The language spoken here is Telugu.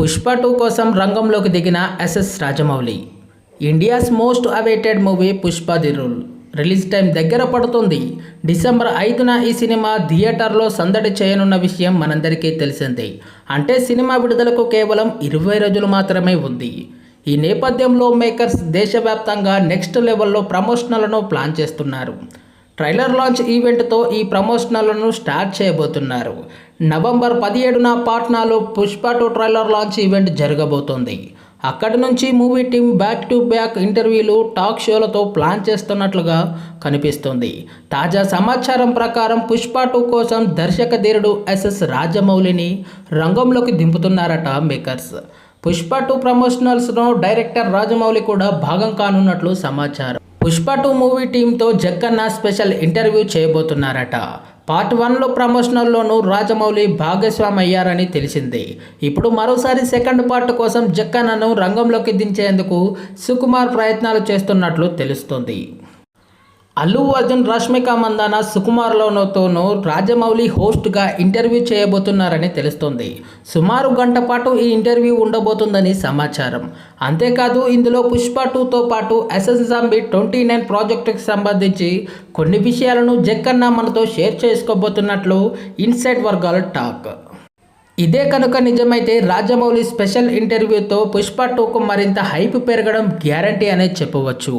పుష్ప టూ కోసం రంగంలోకి దిగిన S S Rajamouli. India's most awaited movie Pushpa the rule. Release time దగ్గర పడుతుంది. డిసెంబర్ ఐదున ఈ సినిమా థియేటర్లో సందడి చేయనున్న విషయం మనందరికీ తెలిసిందే. అంటే సినిమా విడుదలకు కేవలం ఇరవై రోజులు మాత్రమే ఉంది. ఈ నేపథ్యంలో మేకర్స్ దేశవ్యాప్తంగా నెక్స్ట్ లెవెల్లో ప్రమోషనలను ప్లాన్ చేస్తున్నారు. ట్రైలర్ లాంచ్ ఈవెంట్తో ఈ ప్రమోషనల్ను స్టార్ట్ చేయబోతున్నారు. నవంబర్ పదిహేడున పాట్నాలో Pushpa two trailer launch event జరగబోతోంది. అక్కడి నుంచి movie team back to back ఇంటర్వ్యూలు టాక్ షోలతో ప్లాన్ చేస్తున్నట్లుగా కనిపిస్తుంది. తాజా సమాచారం ప్రకారం పుష్ప టూ కోసం దర్శక ధీరుడు ఎస్ఎస్ రాజమౌళిని రంగంలోకి దింపుతున్నారట మేకర్స్. పుష్ప టూ ప్రమోషనల్స్లో డైరెక్టర్ రాజమౌళి కూడా భాగం కానున్నట్లు సమాచారం. పుష్ప టూ మూవీ టీంతో జక్కన్న స్పెషల్ ఇంటర్వ్యూ చేయబోతున్నారట. పార్ట్ వన్లో ప్రమోషనల్లోనూ రాజమౌళి భాగస్వామి అయ్యారని తెలిసింది. ఇప్పుడు మరోసారి సెకండ్ పార్ట్ కోసం జక్కన్నను రంగంలోకి దించేందుకు సుకుమార్ ప్రయత్నాలు చేస్తున్నట్లు తెలుస్తుంది. అల్లు అర్జున్ రష్మిక మందాన సుకుమార్లోనతోనూ రాజమౌళి హోస్ట్గా ఇంటర్వ్యూ చేయబోతున్నారని తెలుస్తోంది. సుమారు గంట పాటు ఈ ఇంటర్వ్యూ ఉండబోతుందని సమాచారం. అంతేకాదు ఇందులో పుష్ప టూతో పాటు ఎస్ఎస్ జాంబి ట్వంటీ నైన్ ప్రాజెక్టుకి సంబంధించి కొన్ని విషయాలను జక్కన్న మనతో షేర్ చేసుకోబోతున్నట్లు ఇన్సైడ్ వర్గాల టాక్. ఇదే కనుక నిజమైతే రాజమౌళి స్పెషల్ ఇంటర్వ్యూతో పుష్ప టూకు మరింత హైప్ పెరగడం గ్యారంటీ అనేది చెప్పవచ్చు.